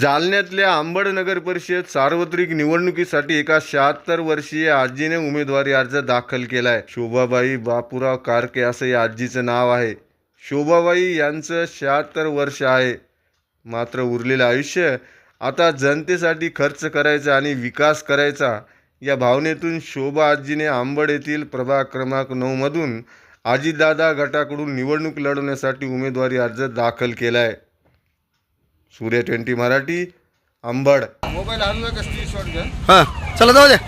जालन्यातल्या आंबड नगर परिषद सार्वत्रिक निवडणुकीसाठी एका शहात्तर वर्षीय आजीने उमेदवारी अर्ज दाखल केलाय. शोभाबाई बापूराव कारके असं या आजीचं नाव आहे. शोभाबाई यांचं शहात्तर वर्ष आहे. मात्र उरलेलं आयुष्य आता जनतेसाठी खर्च करायचा आणि विकास करायचा या भावनेतून शोभा आजीने आंबड येथील प्रभाग क्रमांक नऊमधून आजीदादा गटाकडून निवडणूक लढवण्यासाठी उमेदवारी अर्ज दाखल केला आहे सूर्य ट्वेंटी मराठी अंबड. मोबाईल आणू नका घ्या हा चला जाऊ द्या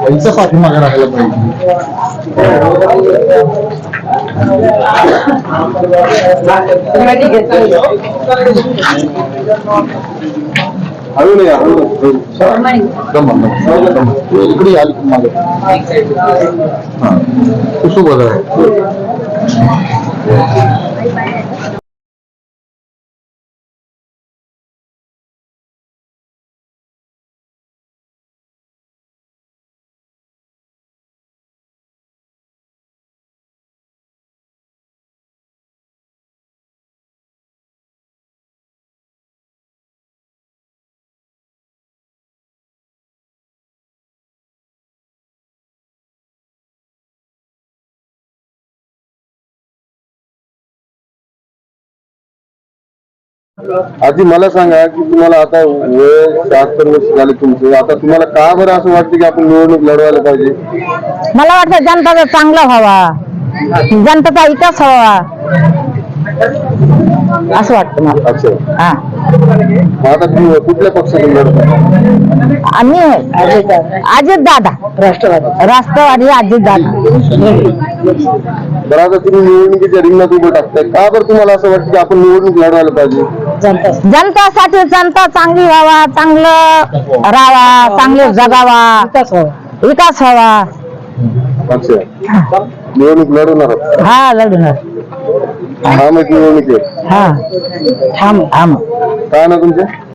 यांचं पाठीमागे राहायला पाहिजे. అవునయ్యా అవును ఇక్కడ ఆలుకున్నారు కుసుబోదా आजी मला सांगा की तुम्हाला आता वय शहात्तर वर्ष झाले तुमचे. आता तुम्हाला का बरं असं वाटतं की आपण निवडणूक लढवायला पाहिजे? मला वाटतं जनताचा चांगला व्हावा जनतेचा विकास व्हावा. असं वाटतं मला. अच्छा. हा. मग आता तुम्ही कुठल्या पक्षातून लढता आम्ही अजित दादा. राष्ट्रवादी. राष्ट्रवादी अजित दादा. बरं आता तुम्ही निवडणुकीच्या रिंगणात उभं टाकताय. का बरं तुम्हाला असं वाटतं की आपण निवडणूक लढवायला पाहिजे? जनतासाठी जनता चांगली व्हावा चांगलं राहावा चांगले जगावा. विकास व्हावा. अच्छा. निवडणूक लढवणार. हा लढणार हा मग निवडणूक आहे हा थांब थांब काय ना तुमचे?